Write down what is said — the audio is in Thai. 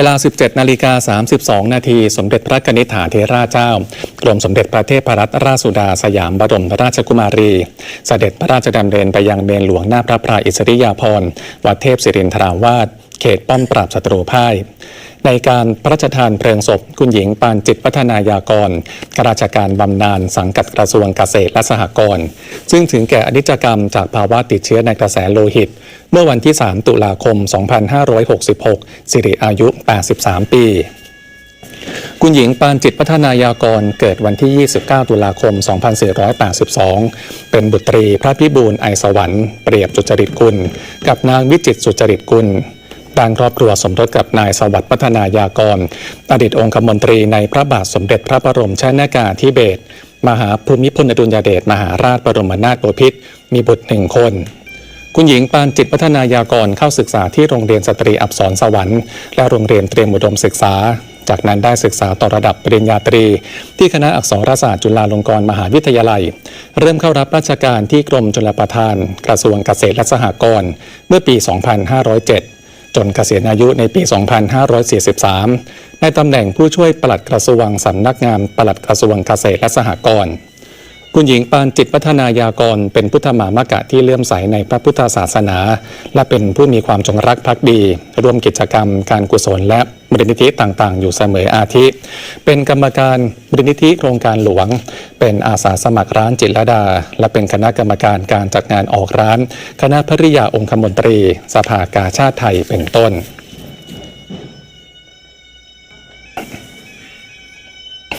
เวลา 17 นาฬิกา 32 นาทีสมเด็จพระนิษฐาเทราเจ้ากรมสมเด็จพระเทพรัตนราชสุดาสยามบรมราชกุมารี เสด็จพระราชดำเนินไปยังเมนหลวงหน้าพระพราอิสริยาภรณ์วัดเทพศิรินทราวาส เขตป้อมปราบศัตรูพ่าย ในการพระราชทานเพลิงศพ คุณหญิงปานจิตพัฒนายากรข้าราชการบำนาญสังกัดกระทรวงเกษตรและสหกรณ์ซึ่งถึงแก่อนิจกรรมจากภาวะติดเชื้อในกระแสโลหิต เมื่อวันที่ 3 ตุลาคม 2566 สิริอายุ 83 ปีคุณหญิงปานจิตพัฒนายากรเกิดวันที่ 29 ตุลาคม 2482 เป็นบุตรีพระพิบูลไอสวรรค์เปรียบจุจริตกุลกับนางวิจิตสุจริตกุล ด้านครอบครัวสมรสกับนายสวัสดิ์พัฒนายากร อดีตองคมนตรีในพระบาทสมเด็จพระบรมชนากาธิเบศรมหาภูมิพลอดุลยเดชมหาราชบรมนาถบพิตรมีบุตรหนึ่งคน คุณหญิงปานจิตพัฒนายากรเข้าศึกษาที่โรงเรียนสตรีอับสรสวรรค์และโรงเรียนเตรียมอุดมศึกษา จากนั้นได้ศึกษาต่อระดับปริญญาตรี ที่คณะอักษรศาสตร์จุฬาลงกรณ์มหาวิทยาลัย เริ่มเข้ารับราชการที่กรมชลประทาน กระทรวงเกษตรและสหกรณ์เมื่อปี 2507 จนเกษียณอายุในปี 2543 ในตำแหน่งผู้ช่วยปลัดกระทรวงสำนักงานปลัดกระทรวงเกษตรและสหกรณ์ คุณหญิงปานจิตพัฒนายากร เป็นพุทธมามกะที่เลื่อมใสในพระพุทธศาสนา และเป็นผู้มีความจงรักภักดี ร่วมกิจกรรมการกุศลและมูลนิธิต่างๆ อยู่เสมออาทิ เป็นกรรมการมูลนิธิโครงการหลวง เป็นอาสาสมัครร้านจิตรดา และเป็นคณะกรรมการการจัดงานออกร้าน คณะภริยาองคมนตรี สภากาชาติไทยเป็นต้น